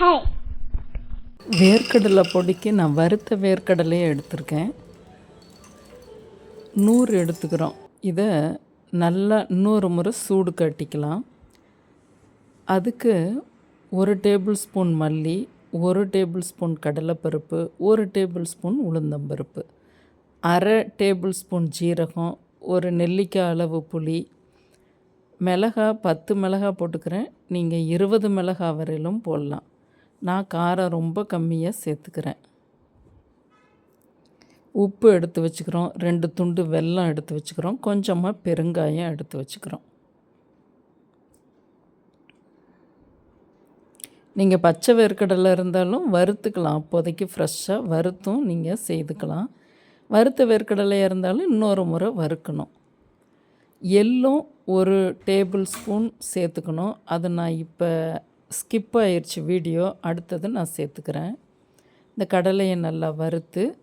Hi வேர்க்கடலை பொடிக்கு நான் வறுத்த வேர்க்கடலையே எடுத்திருக்கேன். நூறு எடுத்துக்கிறோம். இதை நல்லா இன்னொரு முறை சூடு கட்டிக்கலாம். அதுக்கு ஒரு டேபிள் ஸ்பூன் மல்லி ஒரு டேபிள் ஸ்பூன் கடலைப்பருப்பு ஒரு டேபிள் ஸ்பூன் உளுந்தம்பருப்பு அரை டேபிள் ஸ்பூன் ஜீரகம் ஒரு நெல்லிக்காய் அளவு புளி மிளகா பத்து மிளகா போட்டுக்கிறேன். நீங்கள் இருபது மிளகா வரையிலும் போடலாம். நான் காரம் ரொம்ப கம்மியாக சேர்த்துக்கிறேன். உப்பு எடுத்து வச்சுக்கிறோம். ரெண்டு துண்டு வெல்லம் எடுத்து வச்சுக்கிறோம். கொஞ்சமாக பெருங்காயம் எடுத்து வச்சுக்கிறோம். நீங்கள் பச்சை வேர்க்கடலை இருந்தாலும் வறுத்துக்கலாம். அப்போதைக்கு ஃப்ரெஷ்ஷாக வறுத்தும் நீங்கள் செய்துக்கலாம். வறுத்த வேர்க்கடலையாக இருந்தாலும் இன்னொரு முறை வறுக்கணும். எள்ளும் ஒரு டேபிள் ஸ்பூன் சேர்த்துக்கணும். அது நான் இப்போ ஸ்கிப் ஆயிடுச்சு வீடியோ. அடுத்தது நான் சேர்த்துக்கிறேன். இந்த கடலையை நல்லா வறுத்து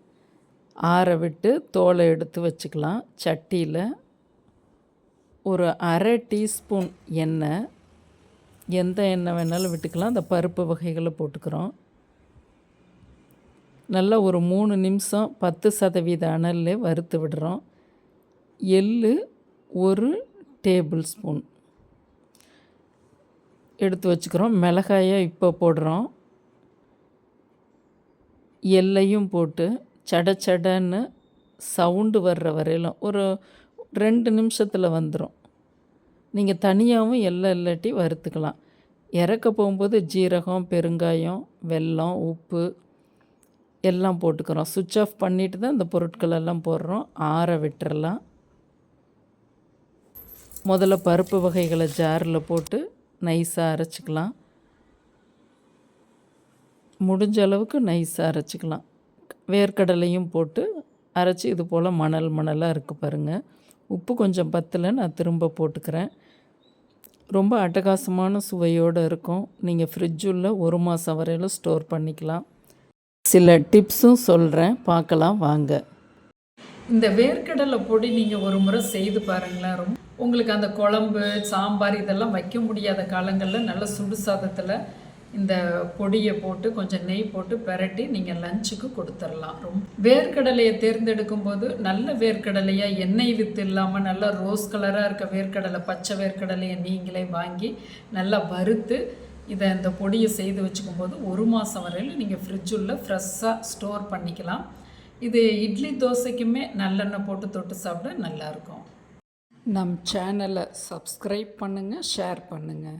ஆற விட்டு தோலை எடுத்து வச்சுக்கலாம். சட்டியில் ஒரு அரை டீஸ்பூன் எண்ணெய். எந்த எண்ணெய் வேணாலும் விட்டுக்கலாம். அந்த பருப்பு வகைகளை போட்டுக்கிறோம். நல்லா ஒரு மூணு நிமிஷம் பத்து சதவீத அனலில் வறுத்து விடுறோம். எள்ளு ஒரு டேபிள் ஸ்பூன். எடுத்து வச்சுக்கிறோம். மிளகாயை இப்போ போடுறோம். எல்லையும் போட்டு சட சடன்னு சவுண்டு வர்ற வரையிலும் ஒரு ரெண்டு நிமிஷத்தில் வந்துடும் நீங்கள் தனியாகவும் எல்லாம் இல்லாட்டி வறுத்துக்கலாம். இறக்க போகும்போது ஜீரகம் பெருங்காயம் வெல்லம் உப்பு எல்லாம் போட்டுக்கிறோம். சுவிட்ச் ஆஃப் பண்ணிட்டு தான் இந்த பொருட்கள் எல்லாம் போடுறோம். ஆற விட்டுறலாம். முதல்ல பருப்பு வகைகளை ஜாரில் போட்டு நைஸாக அரைச்சிக்கலாம். முடிஞ்ச அளவுக்கு நைஸாக அரைச்சிக்கலாம். வேர்க்கடலையும் போட்டு அரைச்சி இது போல் மணல் மணலாக இருக்குது பாருங்கள் உப்பு கொஞ்சம் பத்தலை நான் திரும்ப போட்டுக்கிறேன். ரொம்ப அட்டகாசமான சுவையோடு இருக்கும். நீங்கள் ஃப்ரிட்ஜுள்ள ஒரு மாதம் வரையிலும் ஸ்டோர் பண்ணிக்கலாம். சில டிப்ஸும் சொல்கிறேன் பார்க்கலாம் வாங்க. இந்த வேர்க்கடலை பொடி நீங்கள் ஒரு முறை செய்து பாருங்களேன். ரொம்ப உங்களுக்கு அந்த குழம்பு சாம்பார் இதெல்லாம் வைக்க முடியாத காலங்களில் நல்ல சுடு சாதத்தில் இந்த பொடியை போட்டு கொஞ்சம் நெய் போட்டு பெரட்டி நீங்கள் லஞ்சுக்கு கொடுத்துடலாம். ரொம்ப வேர்க்கடலையை தேர்ந்தெடுக்கும் போது நல்ல வேர்க்கடலையாக எண்ணெய் வித்து இல்லாமல் நல்லா ரோஸ் கலராக இருக்க வேர்க்கடலை பச்சை வேர்க்கடலையை நீங்களே வாங்கி நல்லா வறுத்து இதை இந்த பொடியை செய்து வச்சுக்கும் போது ஒரு மாதம் வரையில் நீங்கள் ஃப்ரிட்ஜுள்ள ஃப்ரெஷ்ஷாக ஸ்டோர் பண்ணிக்கலாம். இது இட்லி தோசைக்குமே நல்லெண்ணெய் போட்டு தொட்டு சாப்பிட நல்லாயிருக்கும் நம் சேனலை சப்ஸ்கிரைப் பண்ணுங்கள் ஷேர் பண்ணுங்கள்